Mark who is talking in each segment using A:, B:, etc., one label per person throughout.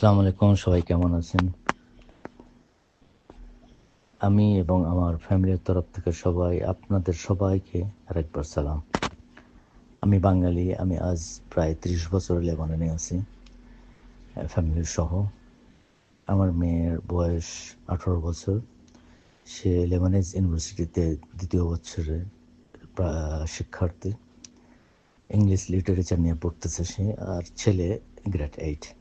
A: আসসালামু আলাইকুম, সবাই কেমন আছেন? আমি এবং আমার ফ্যামিলির তরফ থেকে সবাই আপনাদের সবাইকে আরেকবার সালাম। আমি বাঙালি, আমি আজ প্রায় ত্রিশ বছর লেবাননে আছি ফ্যামিলির সহ। আমার মেয়ের বয়স আঠারো বছর। সে লেবানিজ ইউনিভার্সিটিতে দ্বিতীয় বছরের প্রা- শিক্ষার্থী। ইংলিশ লিটারেচার নিয়ে পড়তেছে সে, আর ছেলে গ্রেড এইট।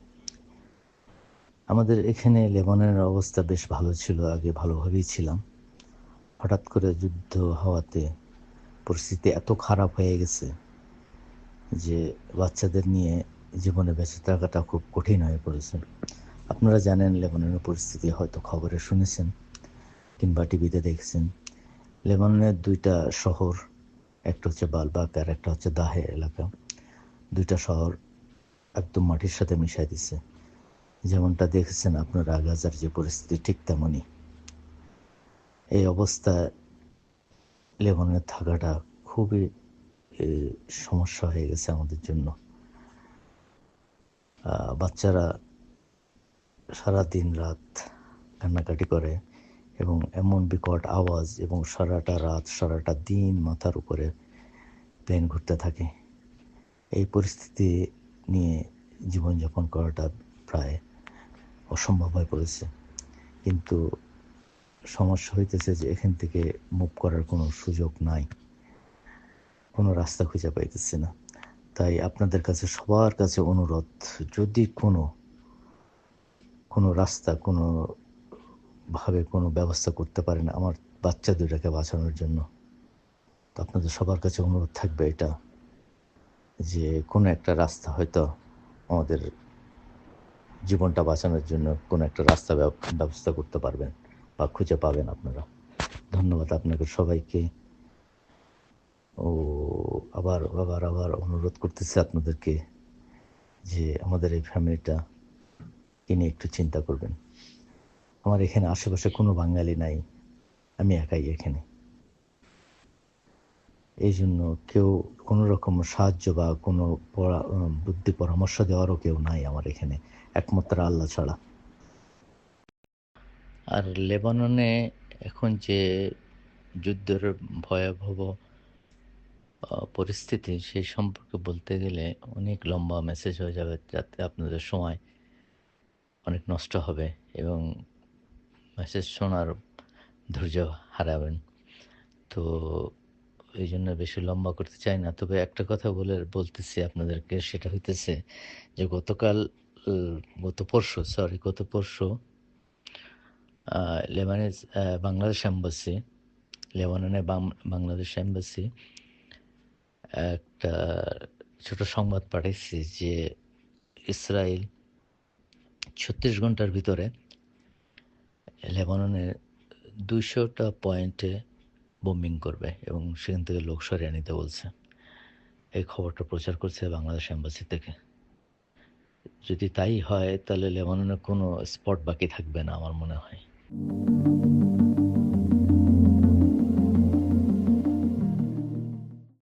A: আমাদের এখানে লেবাননের অবস্থা বেশ ভালো ছিল, আগে ভালোভাবেই ছিলাম। হঠাৎ করে যুদ্ধ হওয়াতে পরিস্থিতি এত খারাপ হয়ে গেছে যে বাচ্চাদের নিয়ে জীবনে বেঁচে থাকাটা খুব কঠিন হয়ে পড়েছে। আপনারা জানেন লেবাননের পরিস্থিতি, হয়তো খবরে শুনেছেন কিংবা টিভিতে দেখছেন। লেবাননের দুইটা শহর, একটা হচ্ছে বালবাক আর একটা হচ্ছে দাহে এলাকা। দুইটা শহর একদম মাটির সাথে মিশাই দিছে। যেমনটা দেখেছেন আপনারা গাজার যে পরিস্থিতি ঠিক তেমনই। এই অবস্থায় লেবাননে থাকাটা খুবই সমস্যা হয়ে গেছে আমাদের জন্য। বাচ্চারা সারা দিন রাত কান্নাকাটি করে এবং এমন বিকট আওয়াজ এবং সারাটা রাত, সারাটা দিন মাথার উপরে প্লেন ঘুরতে থাকে। এই পরিস্থিতি নিয়ে জীবনযাপন করাটা প্রায় অসম্ভব হয়ে পড়েছে। কিন্তু সমস্যা হইতেছে যে এখান থেকে মুভ করার কোনো সুযোগ নাই। কোনো রাস্তা খুঁজে পাইতেছি না। তাই আপনাদের কাছে, সবার কাছে অনুরোধ, যদি কোনো কোনো রাস্তা, কোনো ভাবে কোনো ব্যবস্থা করতে পারেন আমার বাচ্চা দুটাকে বাঁচানোর জন্য, তো আপনাদের সবার কাছে অনুরোধ থাকবে এটা, যে কোনো একটা রাস্তা হয়তো আমাদের জীবনটা বাঁচানোর জন্য কোনো একটা রাস্তা ব্যবস্থা করতে পারবেন বা খুঁজে পাবেন আপনারা। ধন্যবাদ আপনাকে সবাইকে। ও, আবার আবার আবার অনুরোধ করতেছি আপনাদেরকে যে আমাদের এই ফ্যামিলিটা নিয়ে একটু চিন্তা করবেন। আমার এখানে আশেপাশে কোনো বাঙালি নাই, আমি একাই এখানে। এই জন্য কেউ কোনো রকম সাহায্য বা কোনো উম, বুদ্ধি পরামর্শ দেওয়ারও কেউ নাই আমার এখানে একমাত্র আল্লাহ ছাড়া। আর লেবাননে এখন যে যুদ্ধের ভয়াবহ পরিস্থিতি সেই সম্পর্কে বলতে গেলে অনেক লম্বা মেসেজ হয়ে যাবে যাতে আপনাদের সময় অনেক নষ্ট হবে এবং মেসেজ শোনার ধৈর্য হারাবেন। তো এই জন্য বেশি লম্বা করতে চাই না। তবে একটা কথা বলে, বলতেছি আপনাদেরকে, সেটা হইতেছে যে গতকাল গত পরশু সরি গত পরশু লেবানিজ বাংলাদেশ এম্বাসি লেবাননে বাংলাদেশ এম্বাসি, একটা ছোট সংবাদ পাঠাইছে যে ইসরায়েল ছত্রিশ ঘণ্টার ভিতরে লেবাননের দুইশোটা পয়েন্টে বোম্বিং করবে এবং সেখান থেকে লোক সরিয়ে নিতে বলছে। এই খবরটা প্রচার করছে বাংলাদেশ এম্বাসি থেকে। যদি তাই হয়, তাহলে লেবাননে কোনো স্পট বাকি থাকবে না আমার মনে হয়।